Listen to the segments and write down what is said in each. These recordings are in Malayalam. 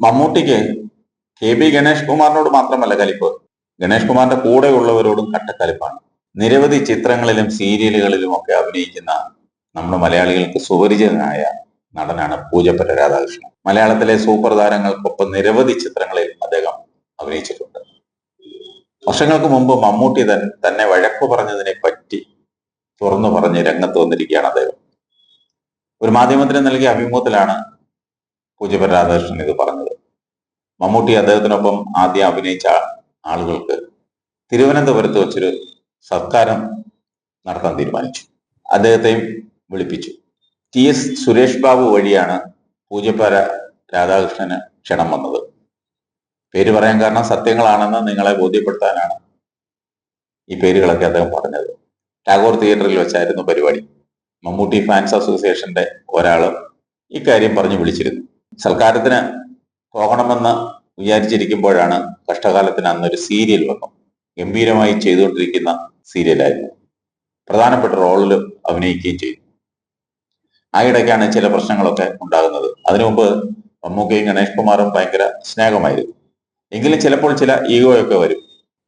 മമ്മൂട്ടിക്ക് കെ ബി ഗണേഷ് കുമാറിനോട് മാത്രമല്ല കലിപ്പ്. ഗണേഷ് കുമാറിന്റെ കൂടെയുള്ളവരോടും കട്ടക്കലിപ്പാണ്. നിരവധി ചിത്രങ്ങളിലും സീരിയലുകളിലും ഒക്കെ അഭിനയിക്കുന്ന നമ്മുടെ മലയാളികൾക്ക് സുപരിചിതനായ നടനാണ് പൂജപ്പറ്റ രാധാകൃഷ്ണൻ. മലയാളത്തിലെ സൂപ്പർ താരങ്ങൾക്കൊപ്പം നിരവധി ചിത്രങ്ങളിൽ അദ്ദേഹം അഭിനയിച്ചിട്ടുണ്ട്. വർഷങ്ങൾക്ക് മുമ്പ് മമ്മൂട്ടി തൻ- തന്നെ വഴക്കു പറഞ്ഞതിനെ പറ്റി തുറന്നു പറഞ്ഞ് രംഗത്ത് വന്നിരിക്കുകയാണ് അദ്ദേഹം. ഒരു മാധ്യമത്തിന് നൽകിയ അഭിമുഖത്തിലാണ് പൂജപ്പറ്റ രാധാകൃഷ്ണൻ ഇത് പറഞ്ഞത്. മമ്മൂട്ടി അദ്ദേഹത്തിനൊപ്പം ആദ്യം അഭിനയിച്ച ആളുകൾക്ക് തിരുവനന്തപുരത്ത് വെച്ചൊരു സത്കാരം നടത്താൻ തീരുമാനിച്ചു. അദ്ദേഹത്തെയും വിളിപ്പിച്ചു. ടി എസ് സുരേഷ് ബാബു വഴിയാണ് പൂജപ്പര രാധാകൃഷ്ണന് ക്ഷണം വന്നത്. പേര് പറയാൻ കാരണം സത്യങ്ങളാണെന്ന് നിങ്ങളെ ബോധ്യപ്പെടുത്താനാണ് ഈ പേരുകളൊക്കെ അദ്ദേഹം പറഞ്ഞത്. ടാഗോർ തിയേറ്ററിൽ വെച്ചായിരുന്നു പരിപാടി. മമ്മൂട്ടി ഫാൻസ് അസോസിയേഷന്റെ ഒരാൾ ഇക്കാര്യം പറഞ്ഞു വിളിച്ചിരുന്നു. സൽക്കാരത്തിന് പോകണമെന്ന് വിചാരിച്ചിരിക്കുമ്പോഴാണ് കഷ്ടകാലത്തിന് അന്നൊരു സീരിയൽ വന്നു ഗംഭീരമായി ചെയ്തുകൊണ്ടിരിക്കുന്ന സീരിയലായിരുന്നു. പ്രധാനപ്പെട്ട റോളിൽ അഭിനയിക്കുകയും ചെയ്തു. ആ ഇടയ്ക്കാണ് ചില പ്രശ്നങ്ങളൊക്കെ ഉണ്ടാകുന്നത്. അതിനു മുമ്പ് മമ്മൂക്കയും ഗണേഷ് കുമാറും ഭയങ്കര സ്നേഹമായിരുന്നു. എങ്കിലും ചിലപ്പോൾ ചില ഈഗോയൊക്കെ വരും.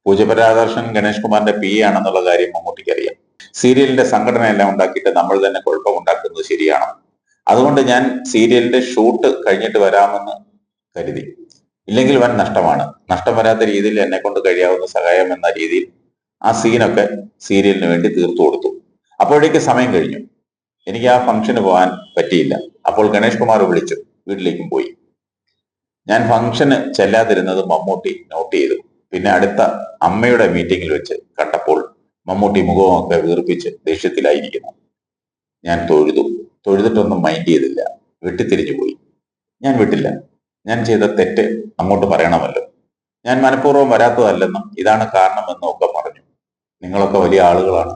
പൂജപരാദർശൻ ഗണേഷ് കുമാറിന്റെ പി ആണെന്നുള്ള കാര്യം മമ്മൂട്ടിക്ക് അറിയാം. സീരിയലിന്റെ സംഘടനയെല്ലാം ഉണ്ടാക്കിയിട്ട് നമ്മൾ തന്നെ കുഴപ്പമുണ്ടാക്കുന്നത് ശരിയാണോ? അതുകൊണ്ട് ഞാൻ സീരിയലിന്റെ ഷൂട്ട് കഴിഞ്ഞിട്ട് വരാമെന്ന് കരുതി. ഇല്ലെങ്കിൽ വൻ നഷ്ടമാണ്. നഷ്ടം വരാത്ത രീതിയിൽ എന്നെ കൊണ്ട് കഴിയാവുന്ന സഹായം എന്ന രീതിയിൽ ആ സീനൊക്കെ സീരിയലിന് വേണ്ടി തീർത്തു കൊടുത്തു. അപ്പോഴേക്ക് സമയം കഴിഞ്ഞു. എനിക്ക് ആ ഫംഗ്ഷന് പോകാൻ പറ്റിയില്ല. അപ്പോൾ ഗണേഷ് കുമാർ വിളിച്ചു. വീട്ടിലേക്കും പോയി. ഞാൻ ഫംഗ്ഷന് ചെല്ലാതിരുന്നത് മമ്മൂട്ടി നോട്ട് ചെയ്തു. പിന്നെ അടുത്ത അമ്മയുടെ മീറ്റിംഗിൽ വെച്ച് കണ്ടപ്പോൾ മമ്മൂട്ടി മുഖമൊക്കെ വീർപ്പിച്ച് ദേഷ്യത്തിലായിരിക്കുന്നു. ഞാൻ തൊഴുതു. തൊഴുതിട്ടൊന്നും മൈൻഡ് ചെയ്തില്ല. വെട്ടിത്തിരിഞ്ഞു പോയി. ഞാൻ വിട്ടില്ല. ഞാൻ ചെയ്ത തെറ്റ് അങ്ങോട്ട് പറയണമല്ലോ. ഞാൻ മനഃപൂർവം വരാത്തതല്ലെന്നും ഇതാണ് കാരണമെന്നും ഒക്കെ പറഞ്ഞു. നിങ്ങളൊക്കെ വലിയ ആളുകളാണ്.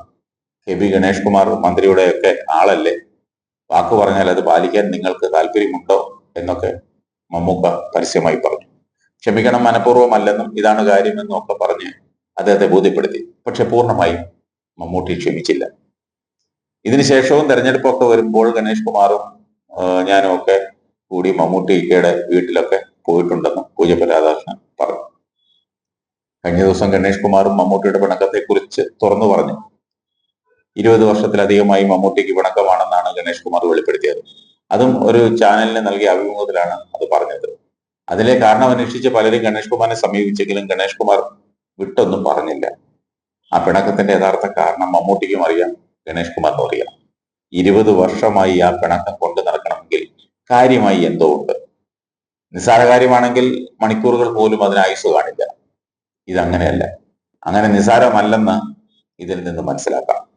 കെ ബി ഗണേഷ് കുമാർ മന്ത്രിയുടെ ഒക്കെ ആളല്ലേ? വാക്ക് പറഞ്ഞാൽ അത് പാലിക്കാൻ നിങ്ങൾക്ക് താല്പര്യമുണ്ടോ എന്നൊക്കെ മമ്മൂക്ക പരസ്യമായി പറഞ്ഞു. ക്ഷമിക്കണം മനഃപൂർവമല്ലെന്നും ഇതാണ് കാര്യമെന്നും ഒക്കെ പറഞ്ഞ് അദ്ദേഹത്തെ ബോധ്യപ്പെടുത്തി. പക്ഷെ പൂർണമായും മമ്മൂട്ടി ക്ഷമിച്ചില്ല. ഇതിനുശേഷവും തെരഞ്ഞെടുപ്പൊക്കെ വരുമ്പോൾ ഗണേഷ് കുമാറും ഞാനും ഒക്കെ കൂടി മമ്മൂട്ടി ഇക്കയുടെ വീട്ടിലൊക്കെ പോയിട്ടുണ്ടെന്നും പൂജപ്പ രാധാകൃഷ്ണൻ പറഞ്ഞു. കഴിഞ്ഞ ദിവസം ഗണേഷ് കുമാറും മമ്മൂട്ടിയുടെ പിണക്കത്തെ കുറിച്ച് തുറന്നു പറഞ്ഞു. ഇരുപത് വർഷത്തിലധികമായി മമ്മൂട്ടിക്ക് പിണക്കമാണെന്നാണ് ഗണേഷ് കുമാർ വെളിപ്പെടുത്തിയത്. അതും ഒരു ചാനലിന് നൽകിയ അഭിമുഖത്തിലാണ് അത് പറഞ്ഞത്. അതിലെ കാരണം അന്വേഷിച്ച് പലരും ഗണേഷ് കുമാറിനെ സമീപിച്ചെങ്കിലും ഗണേഷ് കുമാർ വിട്ടൊന്നും പറഞ്ഞില്ല. ആ പിണക്കത്തിന്റെ യഥാർത്ഥ കാരണം മമ്മൂട്ടിക്കും അറിയാം. ഗണേഷ് എന്ന് പറയുക ഇരുപത് വർഷമായി ആ പിണക്കം കൊണ്ടു നടക്കണമെങ്കിൽ കാര്യമായി എന്തോ ഉണ്ട്. നിസ്സാര കാര്യമാണെങ്കിൽ മണിക്കൂറുകൾ പോലും അതിന് ആയുസ് കാണില്ല. ഇതങ്ങനെയല്ല. അങ്ങനെ നിസ്സാരമല്ലെന്ന് ഇതിൽ നിന്ന് മനസ്സിലാക്കാം.